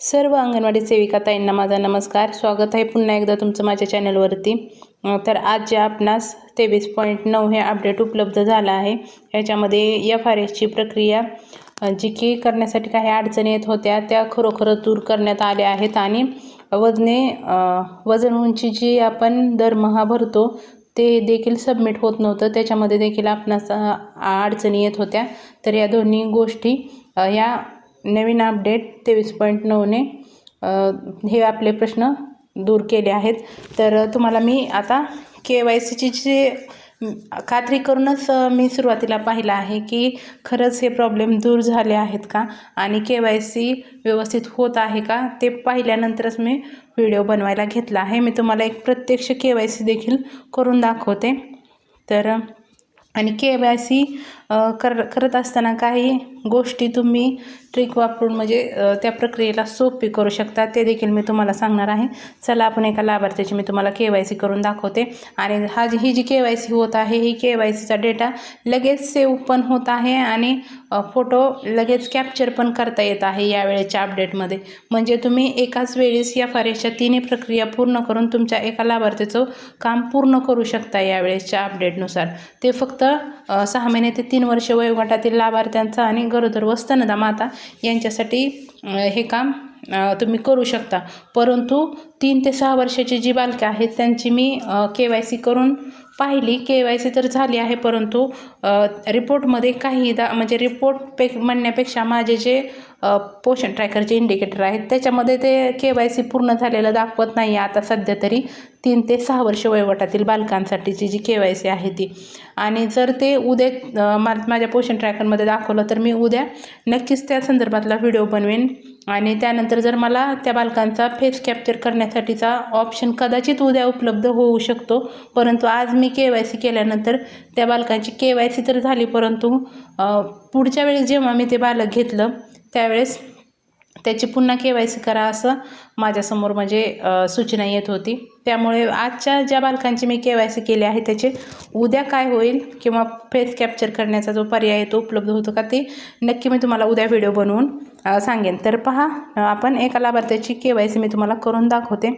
सर्व अंगणवाडी सेविका ताईंना माझा नमस्कार. स्वागत आहे पुन्हा एकदा तुमचं माझ्या चॅनलवरती. तर आज जे आपणास तेवीस पॉईंट नऊ हे अपडेट उपलब्ध झालं आहे याच्यामध्ये एफ आर एसची प्रक्रिया जी की करण्यासाठी काही अडचणी येत होत्या त्या खरोखर दूर करण्यात आल्या आहेत आणि वजने वजन उंची जी आपण दरमहा भरतो ते देखील सबमिट होत नव्हतं. त्याच्यामध्ये देखील आपणास अडचणी येत होत्या. तर या दोन्ही गोष्टी या नवीन अपडेट तेवीस पॉईंट नऊने हे आपले प्रश्न दूर केले आहेत. तर तुम्हाला मी आता के वाय सीची जे खात्री करूनच मी सुरुवातीला पाहिलं आहे की खरंच हे प्रॉब्लेम दूर झाले आहेत का? आणि के वाय सी व्यवस्थित होत आहे का? ते पाहिल्यानंतरच मी व्हिडिओ बनवायला घेतला आहे. मी तुम्हाला एक प्रत्यक्ष के वाय सी देखील करून दाखवते. तर आणि के वाय सी कर करत असताना काही गोष्टी तुम्ही ट्रिक वापरून म्हणजे त्या प्रक्रियेला सोपी करू शकता. ते देखील मी तुम्हाला सांगणार आहे. चला आपण एका लाभार्थ्याची मी तुम्हाला के वाय सी करून दाखवते. आणि हा जी ही जी के वाय सी होत आहे ही के वाय सीचा डेटा लगेच सेव्ह पण होत आहे आणि फोटो लगेच कॅप्चर पण करता येत आहे यावेळेच्या अपडेटमध्ये म्हणजे तुम्ही एकाच वेळेस या फारेसच्या तिन्ही प्रक्रिया पूर्ण करून तुमच्या एका लाभार्थीचं काम पूर्ण करू शकता यावेळेसच्या अपडेटनुसार ते फक्त सहा महिने ते तीन तीन वर्ष वयोगटातील लाभार्थ्यांचा आणि गरोदर व स्तनदा माता यांच्यासाठी हे काम तुम्ही करू शकता. परंतु तीन ते सहा वर्षाची जी बालके आहेत त्यांची मी के वाय सी करून पाहिली. के वाय सी तर झाली आहे परंतु रिपोर्टमध्ये काही दा म्हणजे रिपोर्ट पे म्हणण्यापेक्षा माझे जे पोषण ट्रॅकरचे इंडिकेटर आहेत त्याच्यामध्ये ते के वाय सी पूर्ण झालेलं दाखवत नाही आहे आता सध्या तरी. तीन ते सहा वर्ष वयोगटातील बालकांसाठीची जी के वाय सी आहे ती. आणि जर ते उद्या मा माझ्या पोषण ट्रॅकरमध्ये दाखवलं तर मी उद्या नक्कीच त्या संदर्भातला व्हिडिओ बनवेन. आणि त्यानंतर जर मला त्या बालकांचा फेस कॅप्चर करण्यासाठीचा ऑप्शन कदाचित उद्या उपलब्ध होऊ शकतो. परंतु आज मी के वाय सी केल्यानंतर त्या बालकांची के वाय सी तर झाली परंतु पुढच्या वेळेस जेव्हा मी ते बालक घेतलं त्यावेळेस त्याची पुन्हा के वाय सी करा असं माझ्यासमोर म्हणजे सूचना येत होती. त्यामुळे आजच्या ज्या बालकांची मी के वाय सी केली आहे त्याचे उद्या काय होईल किंवा फेस कॅप्चर करण्याचा जो पर्याय आहे तो उपलब्ध होतो का ते नक्की मी तुम्हाला उद्या व्हिडिओ बनवून सांगेन. तर पहा आपण एका लाभार्थ्याची के वाय सी मी तुम्हाला करून दाखवते.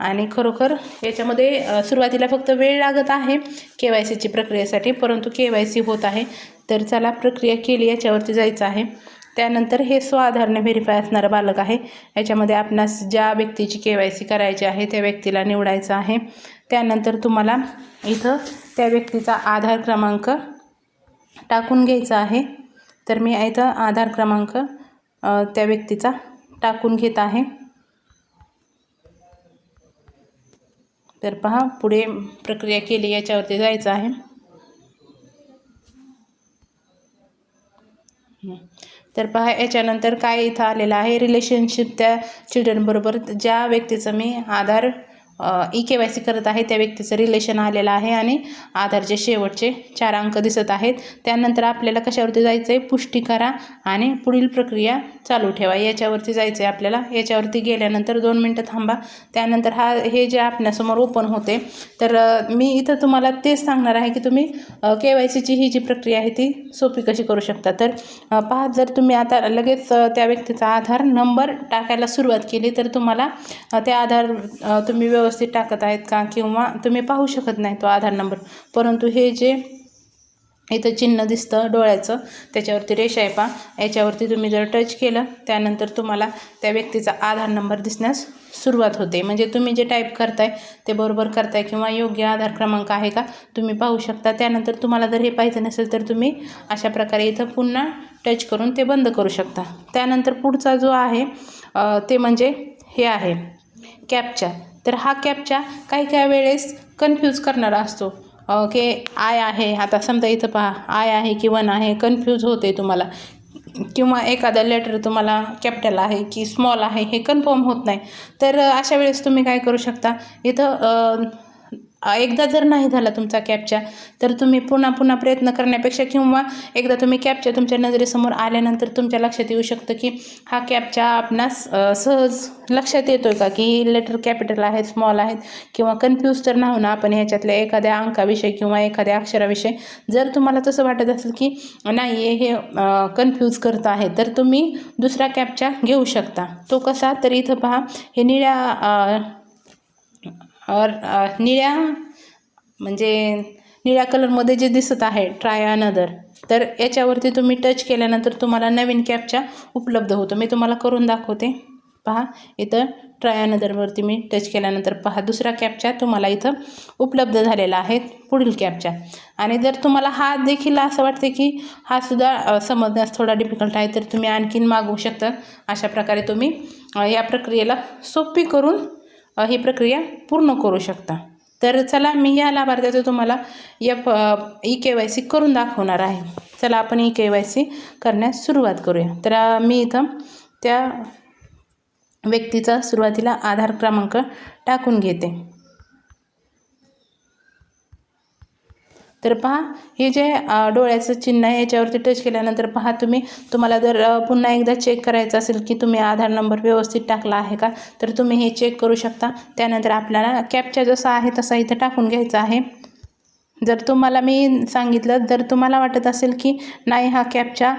आणि खरोखर याच्यामध्ये सुरुवातीला फक्त वेळ लागत आहे के वाय सीची प्रक्रियेसाठी परंतु के वाय सी होत आहे. तर चला प्रक्रिया केली याच्यावरती जायचं आहे. त्यानंतर हे स्वाधारण व्हेरीफाय असणारं बालक आहे. याच्यामध्ये आपणास ज्या व्यक्तीची के वाय सी करायची आहे त्या व्यक्तीला निवडायचं आहे. त्यानंतर तुम्हाला इथं त्या व्यक्तीचा आधार क्रमांक टाकून घ्यायचा आहे. तर मी इथं आधार क्रमांक त्या व्यक्तीचा टाकून घेत आहे. तर पहा पुढे प्रक्रिया केली याच्यावरती जायचं आहे. तर पहा याच्यानंतर काय इथं आलेलं आहे? रिलेशनशिप त्या चिल्ड्रनबरोबर ज्या व्यक्तीचं मी Aadhaar E K Y C करत आहे त्या व्यक्तीचं रिलेशन आलेलं आहे आणि आधारचे शेवटचे चार अंक दिसत आहेत. त्यानंतर आपल्याला कशावरती जायचं आहे पुष्टी करा आणि पुढील प्रक्रिया चालू ठेवा. याच्यावरती जायचं आहे आपल्याला. याच्यावरती गेल्यानंतर दोन मिनटं थांबा. त्यानंतर हा हे जे आपल्यासमोर ओपन होते तर मी इथं तुम्हाला तेच सांगणार आहे की तुम्ही के वाय सीची ही जी प्रक्रिया आहे ती सोपी कशी करू शकता? तर पहा जर तुम्ही आता लगेच त्या व्यक्तीचा आधार नंबर टाकायला सुरुवात केली तर तुम्हाला त्या आधार तुम्ही व्यव व्यवस्थित टाकत आहेत का? किंवा तुम्ही पाहू शकत नाही तो आधार नंबर. परंतु हे जे इथं चिन्ह दिसतं डोळ्याचं त्याच्यावरती रेषा आहे पा याच्यावरती तुम्ही जर टच केलं त्यानंतर तुम्हाला त्या व्यक्तीचा आधार नंबर दिसण्यास सुरुवात होते. म्हणजे तुम्ही जे टाईप करताय ते बरोबर करताय किंवा योग्य आधार क्रमांक आहे का तुम्ही पाहू शकता. त्यानंतर तुम्हाला जर हे पाहिजे नसेल तर तुम्ही अशा प्रकारे इथं पुन्हा टच करून ते बंद करू शकता. त्यानंतर पुढचा जो आहे ते म्हणजे हे आहे. कॅपचा तर हा कॅपच्या काही काही वेळेस कन्फ्यूज करणारा असतो. की आय आहे आता समजा इथं पहा आय आहे की वन आहे कन्फ्यूज होते तुम्हाला. किंवा एखादा लेटर तुम्हाला कॅपिटल आहे की स्मॉल आहे हे कन्फर्म होत नाही. तर अशा वेळेस तुम्ही काय करू शकता? इथं एकदा जर नाही झाला तुमचा कॅपचा तर तुम्ही पुन्हा पुन्हा प्रयत्न करण्यापेक्षा किंवा एकदा तुम्ही कॅपच्या तुमच्या नजरेसमोर आल्यानंतर तुमच्या लक्षात येऊ शकतं की हा कॅपचा आपणास सहज लक्षात येतो का? की लेटर कॅपिटल आहेत स्मॉल आहेत किंवा कन्फ्यूज तर नाही ना आपण ह्याच्यातल्या एखाद्या अंकाविषयी किंवा एखाद्या अक्षराविषयी. जर तुम्हाला तसं वाटत असेल की नाही हे कन्फ्यूज करत आहे तर तुम्ही दुसरा कॅपचा घेऊ शकता. तो कसा? तर इथं पहा हे निळ्या और निळ्या म्हणजे निळ्या कलरमध्ये जे दिसत आहे ट्राय अनदर तर याच्यावरती तुम्ही टच केल्यानंतर तुम्हाला नवीन कॅपच्या उपलब्ध होतो. मी तुम्हाला करून दाखवते. पहा इथं ट्राय अनदरवरती मी टच केल्यानंतर पहा दुसरा कॅपच्या तुम्हाला इथं उपलब्ध झालेला आहे पुढील कॅपच्या आणि जर तुम्हाला हा देखील असं वाटते की हा सुद्धा समजण्यास थोडा डिफिकल्ट आहे तर तुम्ही आणखीन मागवू शकता. अशा प्रकारे तुम्ही या प्रक्रियेला सोपी करून ही प्रक्रिया पूर्ण करू शकता. तर चला मी या लाभार्थ्याचं तुम्हाला या ई के वाय सी करून दाखवणार आहे. चला आपण ई के वाय सी करण्यास सुरुवात करूया. तर मी इथं त्या व्यक्तीचा सुरुवातीला आधार क्रमांक टाकून घेते. तर पहा हे जे डोळ्याचं चिन्ह आहे याच्यावरती टच केल्यानंतर पहा तुम्ही. तुम्हाला जर पुन्हा एकदा चेक करायचं असेल की तुम्ही आधार नंबर व्यवस्थित टाकला आहे का तर तुम्ही हे चेक करू शकता. त्यानंतर आपल्याला कॅपचा जसा आहे तसा इथं टाकून घ्यायचा आहे. जर तुम्हाला मी सांगितलं जर तुम्हाला वाटत असेल की नाही हा कॅपचा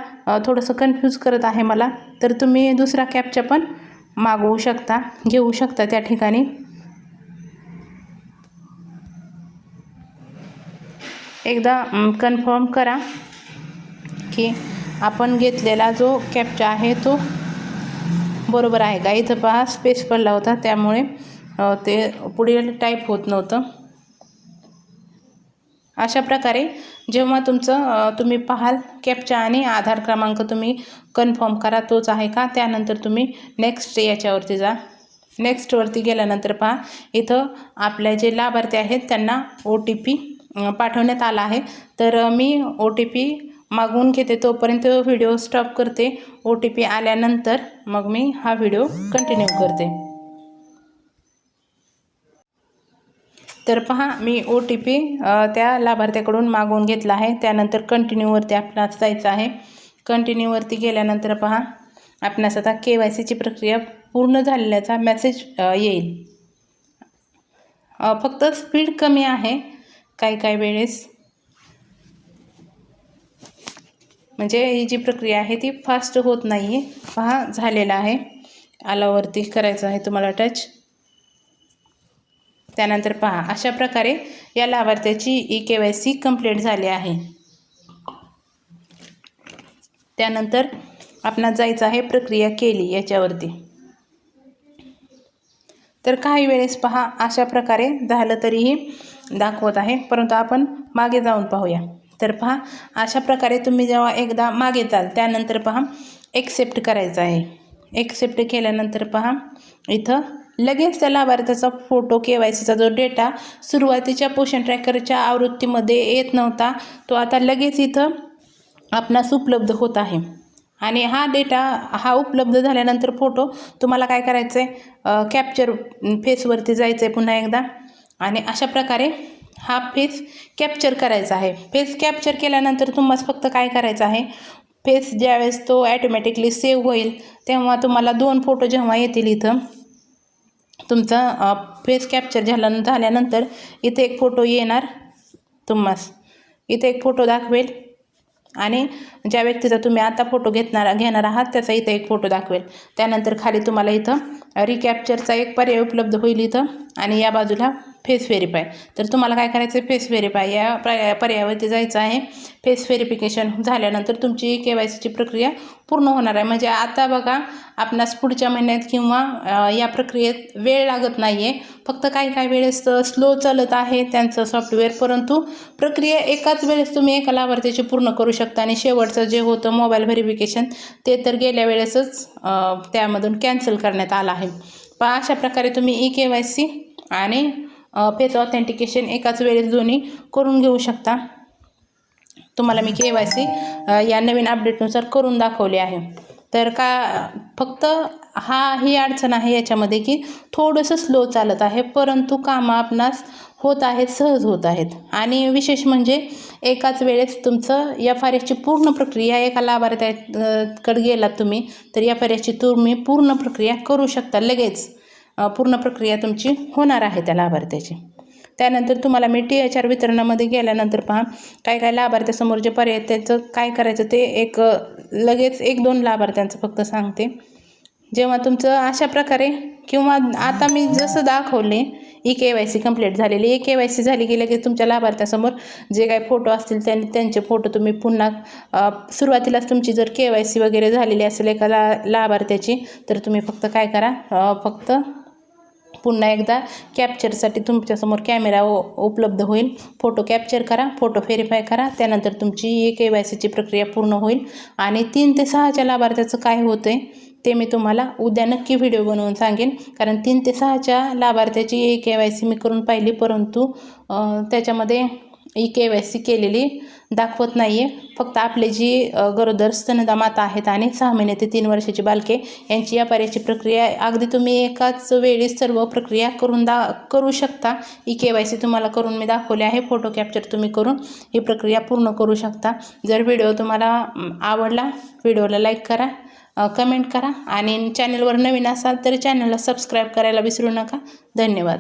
थोडंसं कन्फ्यूज करत आहे मला तर तुम्ही दुसरा कॅपचा पण मागवू शकता घेऊ शकता त्या ठिकाणी. एकदा कन्फर्म करा की आपण घेतलेला जो कॅपचा आहे तो बरोबर आहे का? इथं पहा स्पेस पडला होता त्यामुळे ते पुढे टाईप होत नव्हतं. अशा प्रकारे जेव्हा तुमचं तुम्ही पाहाल कॅपचा आणि आधार क्रमांक तुम्ही कन्फर्म करा तोच आहे का? त्यानंतर तुम्ही नेक्स्ट याच्यावरती जा. नेक्स्टवरती गेल्यानंतर पहा इथं आपले जे लाभार्थी आहेत त्यांना ओ टी पी पाठवण्यात आला आहे. तर मी ओ टी पी मागवून घेते तोपर्यंत व्हिडिओ स्टॉप करते. ओ टी पी आल्यानंतर मग मी हा व्हिडिओ कंटिन्यू करते. तर पहा मी ओ टी पी त्या लाभार्थ्याकडून मागवून घेतला आहे. त्यानंतर कंटिन्यूवरती आपणास जायचं आहे. कंटिन्यूवरती गेल्यानंतर पहा आपणास आता के वाय सीची प्रक्रिया पूर्ण झालेल्याचा मेसेज येईल. फक्त स्पीड कमी आहे. काही काही वेळेस? म्हणजे ही जी प्रक्रिया आहे ती फास्ट होत नाही आहे पहा झालेला आहे. आलावरती करायचं आहे तुम्हाला टच त्यानंतर पहा अशा प्रकारे या लाभार्थ्याची E K Y C complete झाली आहे. त्यानंतर आपणास जायचं आहे प्रक्रिया केली याच्यावरती. तर काही वेळेस पहा अशा प्रकारे झालं तरीही दाखवत आहे. परंतु आपण मागे जाऊन पाहूया. तर पहा अशा प्रकारे तुम्ही जेव्हा एकदा मागे जाल त्यानंतर पहा एक्सेप्ट करायचं आहे. एक्सेप्ट केल्यानंतर पहा इथं लगेच त्या लाभार्थ्याचा फोटो के वाय सीचा जो डेटा सुरुवातीच्या पोषण ट्रॅकरच्या आवृत्तीमध्ये येत नव्हता तो आता लगेच इथं आपणास उपलब्ध होत आहे. आणि हा डेटा हा उपलब्ध झाल्यानंतर फोटो तुम्हाला काय करायचं आहे कॅप्चर फेसवरती जायचं आहे पुन्हा एकदा. आणि अशा प्रकारे हा फेस कॅप्चर करायचा आहे. फेस कॅप्चर केल्यानंतर तुम्हाला फक्त काय करायचं आहे? फेस ज्यावेळेस तो ॲटोमॅटिकली सेव्ह होईल तेव्हा तुम्हाला दोन फोटो जेव्हा येतील इथं तुमचा फेस कॅप्चर झाल्या झाल्यानंतर इथे एक फोटो येणार तुम्हास. इथे एक फोटो दाखवेल आणि ज्या व्यक्तीचा तुम्ही आता फोटो घेतणार घेणार आहात त्याचा इथं एक फोटो दाखवेल. त्यानंतर खाली तुम्हाला इथं रिकॅप्चरचा एक पर्याय उपलब्ध होईल इथं आणि या बाजूला फेस व्हेरीफाय तर तुम्हाला काय करायचं आहे फेस व्हेरीफाय या पर्याय पर्यायावरती जायचं आहे. फेस व्हेरिफिकेशन झाल्यानंतर तुमची के वाय सीची प्रक्रिया पूर्ण होणार आहे. म्हणजे आता बघा आपणास पुढच्या महिन्यात किंवा या प्रक्रियेत वेळ लागत नाही आहे फक्त काही काही वेळेस स्लो चालत आहे त्यांचं सॉफ्टवेअर परंतु प्रक्रिया एकाच वेळेस तुम्ही एका लाभार्थीची पूर्ण करू शकता. आणि शेवटचं जे होतं मोबाईल व्हेरिफिकेशन ते तर गेल्या वेळेसच त्यामधून कॅन्सल करण्यात आलं आहे. पण अशा प्रकारे तुम्ही ई के वाय सी आणि फेस ऑथेंटिकेशन एकाच वेळेस दोन्ही करून घेऊ शकता. तुम्हाला मी के वाय सी या नवीन अपडेटनुसार करून दाखवले आहे. तर का फक्त हा ही अडचण आहे याच्यामध्ये की थोडंसं स्लो चालत आहे परंतु कामं आपणास होत आहेत सहज होत आहेत. आणि विशेष म्हणजे एकाच वेळेस तुमचं एफ आर एसची पूर्ण प्रक्रिया एका लाभार्थ्याकडे गेलात तुम्ही तर एफ आर एसची तुम्ही पूर्ण प्रक्रिया करू शकता लगेच. पूर्ण प्रक्रिया तुमची होणार आहे त्या लाभार्थ्याची. त्यानंतर तुम्हाला मी टी एच आर वितरणामध्ये गेल्यानंतर पहा काय काय लाभार्थ्यासमोर जे पर्याय त्याचं काय करायचं ते एक लगेच एक दोन लाभार्थ्यांचं फक्त सांगते. जेव्हा तुमचं अशा प्रकारे किंवा आता मी जसं दाखवले E K Y C complete झालेली ई के वाय सी झाली की लगेच तुमच्या लाभार्थ्यासमोर जे काही फोटो असतील त्यां त्यांचे फोटो तुम्ही पुन्हा सुरुवातीलाच तुमची जर के वाय सी वगैरे झालेली असेल एका ला लाभार्थ्याची तर तुम्ही फक्त काय करा फक्त पुन्हा एकदा कॅप्चरसाठी तुमच्यासमोर कॅमेरा उपलब्ध होईल. फोटो कॅप्चर करा फोटो व्हेरीफाय करा त्यानंतर तुमची ए के वाय सीची प्रक्रिया पूर्ण होईल. आणि तीन ते सहाच्या लाभार्थ्याचं काय होतं आहे ते मी तुम्हाला उद्या नक्की व्हिडिओ बनवून सांगेन. कारण तीन ते सहाच्या लाभार्थ्याची ए के वाय सी मी करून पाहिली परंतु त्याच्यामध्ये ई के वाय सी केलेली दाखवत नाही आहे फक्त आपले जी गरोदर स्तनदा माता आहेत आणि सहा महिने ते तीन वर्षाची बालके यांची या पर्यायची प्रक्रिया अगदी तुम्ही एकाच वेळी सर्व प्रक्रिया करून दा करू शकता. ई के वाय सी तुम्हाला करून मी दाखवले आहे. फोटो कॅप्चर तुम्ही करून ही प्रक्रिया पूर्ण करू शकता. जर व्हिडिओ तुम्हाला आवडला व्हिडिओला लाईक करा कमेंट करा आणि चॅनलवर नवीन असाल तर चॅनलला सबस्क्राईब करायला विसरू नका. धन्यवाद.